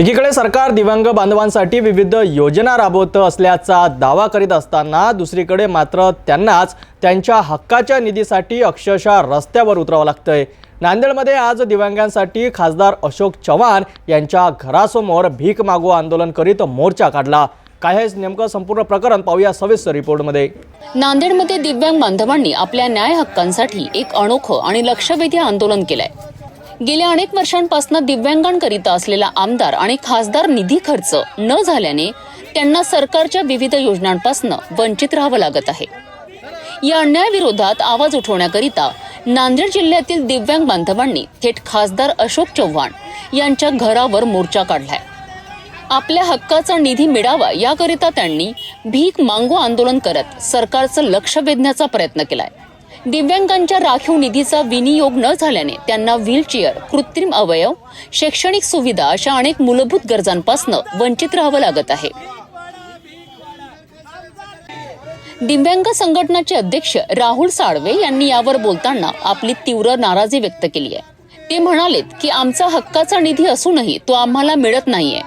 एकीकडे सरकार दिव्यांग बांधवांसाठी विविध योजना राबवत असल्याचा दावा करीत असताना दुसरीकडे मात्र त्यांनाच त्यांच्या हक्काच्या निधीसाठी अक्षरशः रस्त्यावर उतरावं लागतंय. नांदेडमध्ये आज दिव्यांगांसाठी खासदार अशोक चव्हाण यांच्या घरासमोर भीक मागू आंदोलन करीत मोर्चा काढला. काय नेमकं संपूर्ण प्रकरण पाहूया सविस्तर रिपोर्टमध्ये. नांदेडमध्ये दिव्यांग बांधवांनी आपल्या न्याय हक्कांसाठी एक अनोखं आणि लक्षवेधी आंदोलन केलंय. गेल्या अनेक वर्षांपासून दिव्यांगांकरिता असलेला आमदार आणि खासदार निधी खर्च न झाल्याने त्यांना सरकारच्या विविध योजनांपासून वंचित राहावं लागत आहे. या अन्यायाविरोधात आवाज उठवण्याकरिता नांदेड जिल्ह्यातील दिव्यांग बांधवांनी थेट खासदार अशोक चव्हाण यांच्या घरावर मोर्चा काढलाय. आपल्या हक्काचा निधी मिळावा याकरिता त्यांनी भीक मांगू आंदोलन करत सरकारचं लक्ष वेधण्याचा प्रयत्न केलाय. दिव्यांगांच्या राखीव निधीचा विनियोग न झाल्याने त्यांना व्हीलचेअर कृत्रिम अवयव शैक्षणिक सुविधा अशा अनेक मूलभूत गरजांपासून वंचित राहावं लागत आहे. दिव्यांग संघटनाचे अध्यक्ष राहुल साळवे यांनी यावर बोलताना आपली तीव्र नाराजी व्यक्त केली आहे. ते म्हणालेत की आमचा हक्काचा निधी असूनही तो आम्हाला मिळत नाहीये.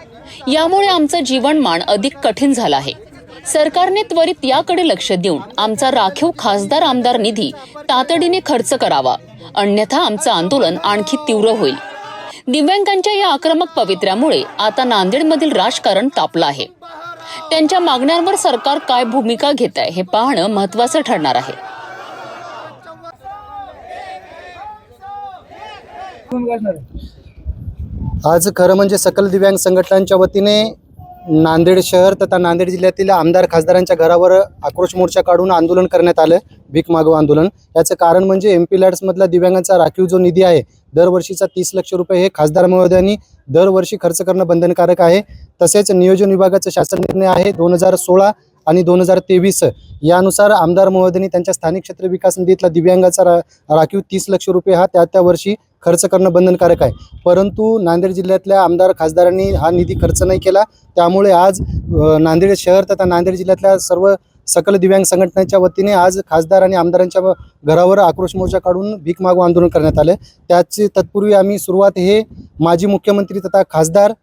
यामुळे आमचं जीवनमान अधिक कठीण झालं आहे. सरकारने त्वरित याकडे लक्ष देऊन आमचा राखीव खासदार आमदार निधी तातडीने खर्च करावा. अन्यथा आमचं आंदोलन आणखी तीव्र होईल. दिव्यांगांच्या या आक्रमक पवित्र्यामुळे आता नांदेडमधील राजकारण तापलं आहे. त्यांच्या मागण्यांवर सरकार काय भूमिका घेत आहे हे पाहणं महत्वाचं ठरणार आहे? आज खरं म्हणजे सकल दिव्यांग संघटनांच्या वतीने नांदेड शहर तथा नांदेड जिल्ह्यातील आमदार खासदारांच्या घरावर आक्रोश मोर्चा काढून आंदोलन करण्यात आलं. भीक मागव आंदोलन. याचं कारण म्हणजे एम पी लॅड्समधला दिव्यांगांचा राखीव जो निधी आहे दरवर्षीचा तीस लक्ष रुपये हे खासदार महोदयांनी दरवर्षी खर्च करणं बंधनकारक आहे. तसेच नियोजन विभागाचा शासन निर्णय आहे दोन हजार सोळा आणि दोन हजार तेवीस. यानुसार आमदार महोदयांनी त्यांच्या स्थानिक क्षेत्र विकास निधीतला दिव्यांगाचा रा राखीव तीस लक्ष रुपये हा त्या त्या वर्षी खर्च करणं बंधनकारक आहे. परंतु नांदेड जिल्ह्यातल्या आमदार खासदारांनी हा निधी खर्च नाही केला. त्यामुळे आज नांदेड शहर तथा नांदेड जिल्ह्यातल्या सर्व सकल दिव्यांग संघटनेच्या वतीने आज खासदार आणि आमदारांच्या घरावर आक्रोश मोर्चा काढून भीक मागू आंदोलन करण्यात आलं. त्याचे तत्पूर्वी आम्ही सुरुवात हे माजी मुख्यमंत्री तथा खासदार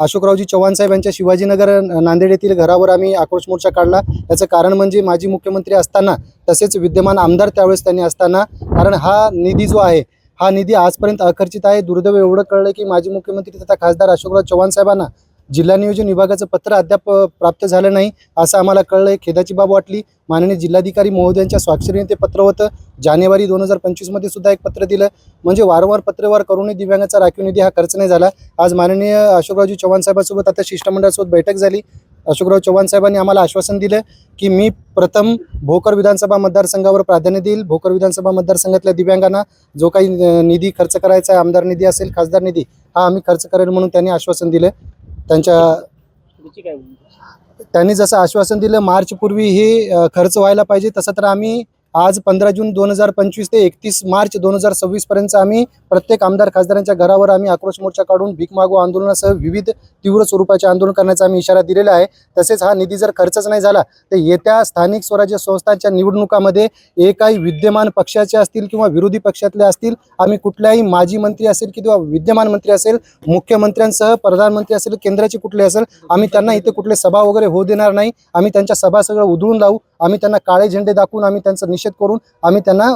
अशोकरावजी चव्हाण साहेब यांच्या शिवाजीनगर नांदेड येथील घरावर आम्ही आक्रोश मोर्चा काढला. याचं कारण म्हणजे माजी मुख्यमंत्री असताना तसेच विद्यमान आमदार त्यावेळेस त्यांनी असताना कारण हा निधी जो आहे हा निधी आजपर्यंत अखर्चित आहे. दुर्दैव एवढं कळलं की माजी मुख्यमंत्री तथा खासदार अशोकराव चव्हाण साहेबांना जिल्हा नियोजन विभागाचं पत्र अद्याप प्राप्त झालं नाही असं आम्हाला कळलं आहे खेदाची बाब वाटली. माननीय जिल्हाधिकारी महोदयांच्या स्वाक्षरीने ते पत्र होतं. जानेवारी दोन हजार पंचवीसमध्ये सुद्धा एक पत्र दिलं. म्हणजे वारंवार पत्रव्यवहार करूनही दिव्यांगाचा राखीव निधी हा खर्च नाही झाला. आज माननीय अशोकरावजी चव्हाण साहेबांसोबत आता शिष्टमंडळासोबत बैठक झाली. अशोकराव चव्हाण साहेबांनी आम्हाला आश्वासन दिलं की मी प्रथम भोकर विधानसभा मतदारसंघावर प्राधान्य देईल. भोकर विधानसभा मतदारसंघातल्या दिव्यांगांना जो काही निधी खर्च करायचा आहे आमदार निधी असेल खासदार निधी हा आम्ही खर्च करेल म्हणून त्यांनी आश्वासन दिलं. त्यांच्या त्यांनी जसं आश्वासन दिलं मार्चपूर्वी हे खर्च व्हायला पाहिजे तसं तर आम्ही आज पंधरा जून दोन हजार पंचवीस ते एकतीस मार्च दोन हजार सव्वीस पर्यंत आम्ही प्रत्येक आमदार खासदारांच्या घरावर आम्ही आक्रोश मोर्चा काढून भीक मागो आंदोलनासह विविध तीव्र स्वरूपाचे आंदोलन करण्याचा आम्ही इशारा दिलेला आहे. तसेच हा निधी जर खर्चच नाही झाला तर येत्या स्थानिक स्वराज्य संस्थांच्या निवडणुकामध्ये एकाही विद्यमान पक्षाचे असतील किंवा विरोधी पक्षातले असतील आम्ही कुठल्याही माजी मंत्री असेल किंवा विद्यमान मंत्री असेल मुख्यमंत्र्यांसह प्रधानमंत्री असेल केंद्राचे कुठले असेल आम्ही त्यांना इथे कुठले सभा वगैरे होऊ देणार नाही. आम्ही त्यांच्या सभा सगळं उधळून लावू. आम्ही त्यांना काळे झेंडे दाखवून आम्ही त्यांचा निषेध करून आम्ही त्यांना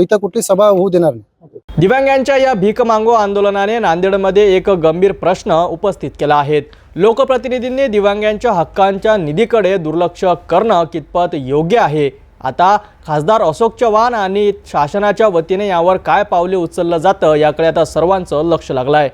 इथं कुठली सभा होऊ देणार नाही. दिव्यांगांच्या या भीक मागो आंदोलनाने नांदेडमध्ये एक गंभीर प्रश्न उपस्थित केला आहे. लोकप्रतिनिधींनी दिव्यांगांच्या हक्कांच्या निधीकडे दुर्लक्ष करणं कितपत योग्य आहे? आता खासदार अशोक चव्हाण आणि शासनाच्या वतीने यावर काय पावले उचललं जातं याकडे आता सर्वांचं लक्ष लागलं आहे